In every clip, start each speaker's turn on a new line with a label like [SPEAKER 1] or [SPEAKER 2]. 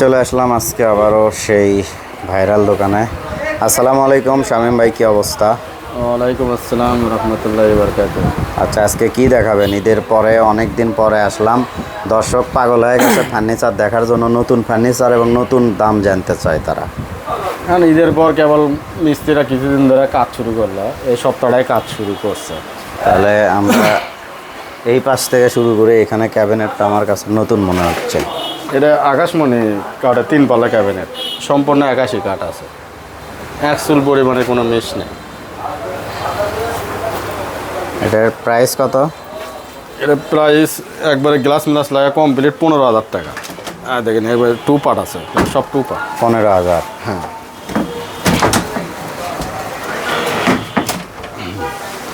[SPEAKER 1] চলে আসলাম আজকে আবারও সেই ভাইরাল দোকানে। আসসালামু আলাইকুম শামীম ভাই কি অবস্থা?
[SPEAKER 2] ওয়ালাইকুম আসসালাম রহমতুল্লাহ বরকাত
[SPEAKER 1] আচ্ছা আজকে কি দেখাবেন? ঈদের পরে অনেক দিন পরে আসলাম। দর্শক পাগল হয়ে গেছে ফার্নিচার দেখার জন্য নতুন ফার্নিচার এবং নতুন দাম জানতে চায় তারা।
[SPEAKER 2] এখন ঈদের পর কেবল মিস্ত্রিরা কিছুদিন ধরে কাজ শুরু করল। এই সপ্তাহটায় কাজ শুরু করছে।
[SPEAKER 1] তাহলে আমরা এই পাশ থেকে শুরু করে এখানে ক্যাবিনেটটা আমার কাছে নতুন মনে হচ্ছে।
[SPEAKER 2] এটা আকাশমণি কাঠের তিন পাল্লা ক্যাবিনেট সম্পূর্ণ একাশি কাঠ আছে। এক চুল পরিমাণে কোনো মেশ নেই।
[SPEAKER 1] এটার প্রাইস কত?
[SPEAKER 2] এটা প্রাইস একবারে গ্লাস মিলাস লাগা কমপ্লিট পনেরো হাজার টাকা। আর দেখেন একবারে টু পার্ট আছে। সব টু পার্ট
[SPEAKER 1] পনেরো হাজার
[SPEAKER 2] হ্যাঁ।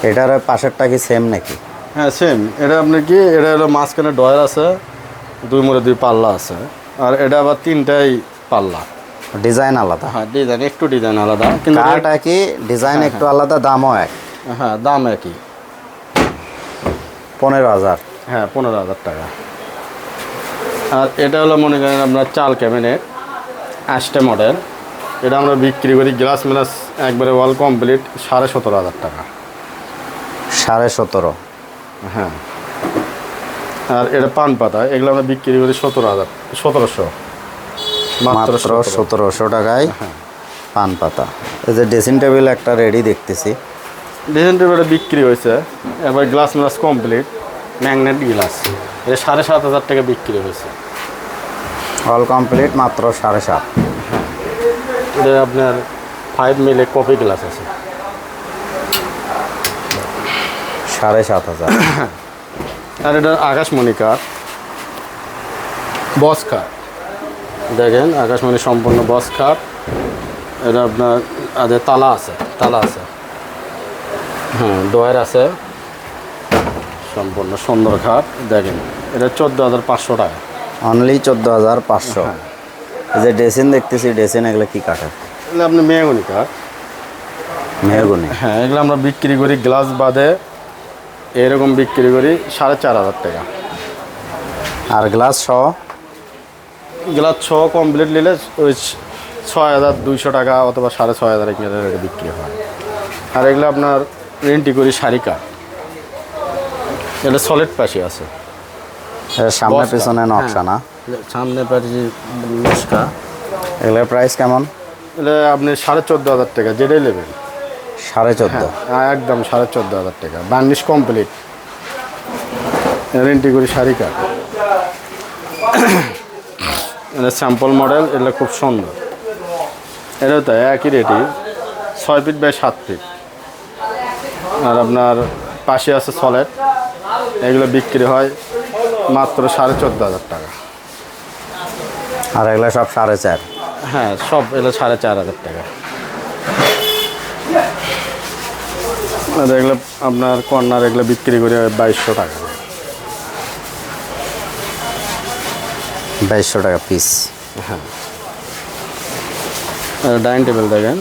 [SPEAKER 1] এটার পাশেরটা কি সেম নাকি?
[SPEAKER 2] হ্যাঁ সেম এটা আপনার কি এটা হলো মাঝখানে ডয়ার আছে। দুই মোড়ে দুই পাল্লা আছে। আর এটা আবার তিনটাই পাল্লা।
[SPEAKER 1] ডিজাইন আলাদা।
[SPEAKER 2] হ্যাঁ ডিজাইন একটু ডিজাইন আলাদা। কিন্তু
[SPEAKER 1] কাঠ একই ডিজাইন একটু আলাদা দামও এক।
[SPEAKER 2] হ্যাঁ দাম একই।
[SPEAKER 1] পনেরো হাজার।
[SPEAKER 2] হ্যাঁ পনেরো হাজার টাকা। আর এটা হলো মনে করেন আপনার চাল ক্যাবিনেট আষ্টে মডেল এটা আমরা বিক্রি করি গ্লাস মিলাস একবারে ওয়াল কমপ্লিট সাড়ে সতেরো হাজার টাকা।
[SPEAKER 1] সাড়ে সতেরো।
[SPEAKER 2] হ্যাঁ। আর এটা পান পাতা এগুলো আমরা বিক্রি করি সতেরো হাজার সতেরোশো। মাত্র
[SPEAKER 1] সতেরোশো টাকায়
[SPEAKER 2] হ্যাঁ।
[SPEAKER 1] পান পাতা। এই যে ড্রেসিং টেবিল একটা রেডি দেখতেছি।
[SPEAKER 2] ড্রেসিং টেবিলটা বিক্রি হয়েছে এবার গ্লাস মিলাস কমপ্লিট ম্যাগনেট গ্লাস। এটা সাড়ে সাত হাজার টাকা বিক্রি হয়েছে।
[SPEAKER 1] অল কমপ্লিট মাত্র সাড়ে সাত।
[SPEAKER 2] এটা আপনার ফাইভ মিলে কফি গ্লাস আছে।
[SPEAKER 1] সাড়ে সাত হাজার।
[SPEAKER 2] আর এটা আকাশমণি কাঠ বস কাঠ দেখেন আকাশমণি সম্পূর্ণ বস কাঠ এটা আপনার আগে তালা আছে তালা আছে। হ্যাঁ ডয়ার আছে। সম্পূর্ণ সুন্দর খাট দেখেন এটা চোদ্দ হাজার পাঁচশো টাকা।
[SPEAKER 1] অনলি চোদ্দ হাজার পাঁচশো। যে ড্রেসিং দেখতেছি ড্রেসিং এগুলো কি কাঠের?
[SPEAKER 2] এগুলো আপনি মেহগুনি কাঠ
[SPEAKER 1] মেহগুনি।
[SPEAKER 2] হ্যাঁ এগুলো আমরা বিক্রি করি গ্লাস বাদে। এরকম বিক্রি করি সাড়ে চার হাজার টাকা।
[SPEAKER 1] আর গ্লাস সহ?
[SPEAKER 2] গ্লাস ছ কমপ্লিট নিলে ওই ছয় হাজার দুইশো টাকা অথবা সাড়ে ছয় হাজার এখানে রেটে বিক্রি হয়। আর এগুলো আপনার রেন্টি করি কাঠ এটা সলিড পাশে আছে।
[SPEAKER 1] সামনে। পিছনে নকশা না?
[SPEAKER 2] সামনে পাশে নস্কা
[SPEAKER 1] এগুলোর প্রাইস কেমন?
[SPEAKER 2] এটা আপনি সাড়ে চোদ্দ হাজার টাকা যেটাই নেবেন।
[SPEAKER 1] সাড়ে চোদ্দ।
[SPEAKER 2] হ্যাঁ একদম সাড়ে চোদ্দ হাজার টাকা। Varnish complete. রেন্টি করি শাড়ি কাঠ এটা স্যাম্পল মডেল এগুলো খুব সুন্দর। এটাও তাই একই রেটই ছয় ফিট বাই সাত ফিট। আর আপনার পাশে আছে সলেট এগুলো বিক্রি হয় মাত্র সাড়ে চোদ্দ হাজার টাকা।
[SPEAKER 1] আর এগুলো সব সাড়ে চার।
[SPEAKER 2] হ্যাঁ সব এগুলো সাড়ে চার হাজার টাকা। এগুলো আপনার কর্নার এগুলো বিক্রি করে বাইশশো টাকা।
[SPEAKER 1] বাইশশো টাকা পিস হ্যাঁ।
[SPEAKER 2] ডাইনিং টেবিল দেখেন।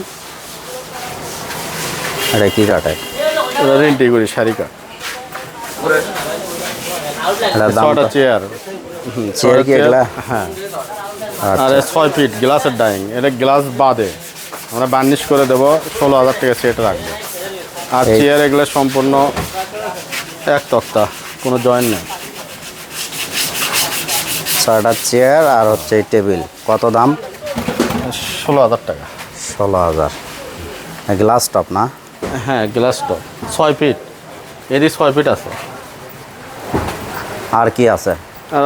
[SPEAKER 1] এটা কি কাঠের
[SPEAKER 2] এটা রেন্টি করি শাড়ি ছটা চেয়ার
[SPEAKER 1] চেয়ার কি এগুলা?
[SPEAKER 2] হ্যাঁ। আর
[SPEAKER 1] আচ্ছা
[SPEAKER 2] ছয় ফিট গ্লাসের ডাইনিং এটা গ্লাস বাদে। আমরা বার্নিশ করে দেবো ষোলো হাজার টাকা সেট রাখব। আর চেয়ার এগুলো সম্পূর্ণ এক তক্তা কোনো জয়েন্ট নেই।
[SPEAKER 1] ছয়টা চেয়ার আর হচ্ছে এই টেবিল কত দাম?
[SPEAKER 2] ষোলো হাজার টাকা।
[SPEAKER 1] ষোলো হাজার। গ্লাস টপ না?
[SPEAKER 2] হ্যাঁ গ্লাস টপ ছয় ফিট এদি ছয় ফিট আছে।
[SPEAKER 1] আর কি আছে?
[SPEAKER 2] আর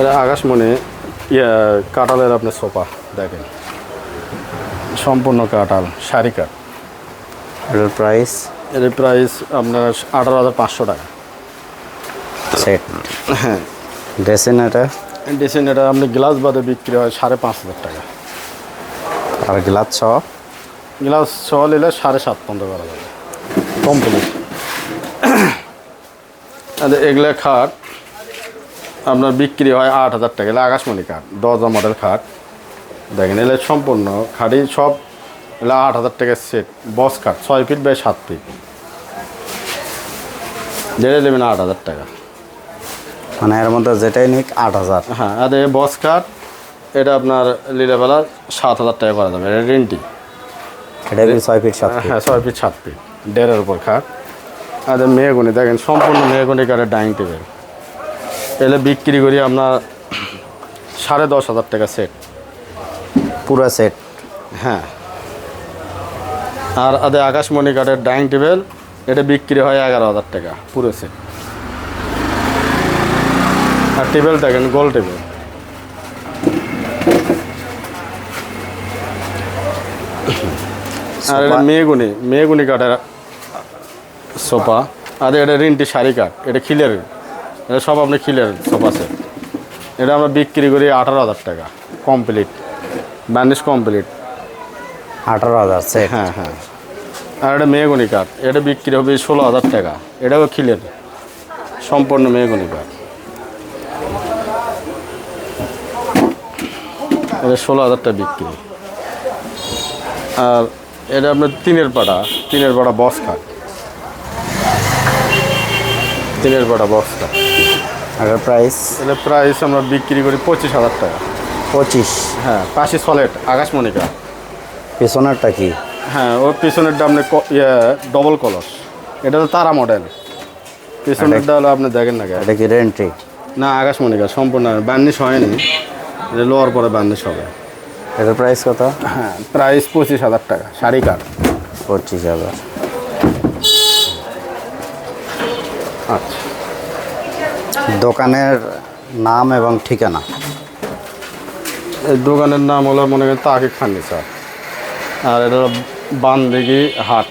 [SPEAKER 2] এটা আকাশমণি ইয়ে কাঁঠালের আপনার সোফা দেখেন। সম্পূর্ণ কাঁঠাল শাড়ি কাঠ।
[SPEAKER 1] এটার প্রাইস
[SPEAKER 2] এর প্রাইস আপনার আঠারো হাজার পাঁচশো টাকা।
[SPEAKER 1] সেট
[SPEAKER 2] হ্যাঁ।
[SPEAKER 1] ড্রেসিং এটা?
[SPEAKER 2] ডিসেন্ট এটা আপনি গ্লাস বাদে বিক্রি হয় সাড়ে পাঁচ হাজার টাকা।
[SPEAKER 1] আর গ্লাস ছ?
[SPEAKER 2] গ্লাস ছ নিলে সাড়ে সাত পর্যন্ত করা যাবে। কমপ্লিট আর এগুলো খাট আপনার বিক্রি হয় আট হাজার টাকা। এলে আকাশমণি কাঠ দরজা মডেল খাট। দেখেন এলে সম্পূর্ণ খাড়ি সব এলে আট হাজার টাকার সেট বস কাঠ ছয় ফিট বাই সাত ফিট যেটা নেবেন আট হাজার টাকা।
[SPEAKER 1] মানে এর মধ্যে যেটাই নিক আট হাজার।
[SPEAKER 2] হ্যাঁ আর এই বস কাঠ এটা আপনার লিলাবেলা সাত হাজার টাকা করা যাবে। এটা রেন্টি
[SPEAKER 1] এটা ছয় ফিট সাত
[SPEAKER 2] হ্যাঁ ছয় ফিট সাত ফিট দেড়ের উপর খাট। আর মেহগুনি দেখেন সম্পূর্ণ মেহগুনি কাঠের ডাইনিং টেবিল এলে বিক্রি করি আপনার সাড়ে দশ হাজার টাকা সেট
[SPEAKER 1] পুরো সেট
[SPEAKER 2] হ্যাঁ। আর আদে আকাশমণি কাঠের ডাইনিং টেবিল এটা বিক্রি হয় এগারো হাজার টাকা পুরো সেট আর টেবিল দেখেন গোল টেবিল। আর এটা
[SPEAKER 1] সোফা?
[SPEAKER 2] মেগুনি মেগুনি কাঠের সোফা। আর এটা রিনটি শাড়ি কাঠ এটা খিলের। এটা সব আপনি খিলের সোফা সেট এটা আমরা বিক্রি করি আঠারো হাজার টাকা কমপ্লিট ব্যান্ডেজ কমপ্লিট
[SPEAKER 1] আঠারো হাজার
[SPEAKER 2] হ্যাঁ হ্যাঁ। আর এটা মেহগুনি কাঠ এটা বিক্রি হবে ষোলো হাজার টাকা। এটাও খিলের সম্পূর্ণ মেহগুনি কাঠ। এটা ষোলো হাজার টাকা বিক্রি। আর এটা আপনার তিনের পাড়া তিনের পাড়া বস কাঠ তিনের পাড়া বস কাঠ
[SPEAKER 1] আগের প্রাইস
[SPEAKER 2] এটা প্রাইস আমরা বিক্রি করি পঁচিশ হাজার টাকা।
[SPEAKER 1] পঁচিশ?
[SPEAKER 2] হ্যাঁ পাশে সলেট আকাশমণি কাঠ
[SPEAKER 1] পিছনেরটা কি?
[SPEAKER 2] হ্যাঁ ওর পিছনেরটা আপনি ডবল কলস এটা তো তারা মডেল পিছনেরটা হলো আপনি দেখেন না
[SPEAKER 1] এটা কি রেন্ট্রি
[SPEAKER 2] না আকাশমণিকা সম্পূর্ণ বার্নিশ হয়নি। এটা লোয়ার পরে বার্নিশ হবে।
[SPEAKER 1] এটার প্রাইস কত?
[SPEAKER 2] হ্যাঁ প্রাইস পঁচিশ হাজার টাকা শাড়ি কাঠ
[SPEAKER 1] পঁচিশ হাজার।
[SPEAKER 2] আচ্ছা।
[SPEAKER 1] দোকানের নাম এবং ঠিকানা।
[SPEAKER 2] এই দোকানের নাম হলো মনে করেন তাকিব ফার্নিচার। আর এটা বানদিঘি হাট,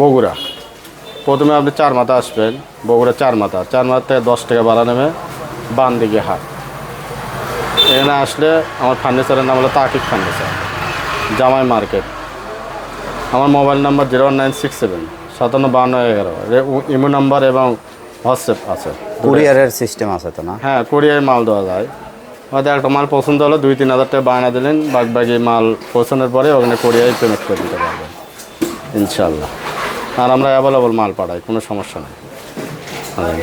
[SPEAKER 2] বগুড়া। প্রথমে আপনি চার মাথা আসবেন, বগুড়া চার মাথা। চার মাথা থেকে দশ টাকা ভাড়া নেবে বানদিঘি হাট। এখানে আসলে আমার ফার্নিচারের নাম হলো তাকিব ফার্নিচার, জামাই মার্কেট। আমার mobile number zero nine six seven, সাতান্ন বান্ন এগারো। ইমো নাম্বার এবং হোয়াটসঅ্যাপ আছে।
[SPEAKER 1] কুরিয়ারের সিস্টেম আছে তো না?
[SPEAKER 2] হ্যাঁ কোরিয়ায় মাল দেওয়া যায়। হয়তো একটা মাল পছন্দ হলো দুই তিন হাজার টাকা বায়না দিলেন বাকি মাল পছন্দের পরে ওখানে কোরিয়ায় পেমেন্ট করে দিতে পারবেন ইনশাল্লাহ আর আমরা অ্যাভেলেবল মাল পাঠাই কোনো সমস্যা নেই। হ্যাঁ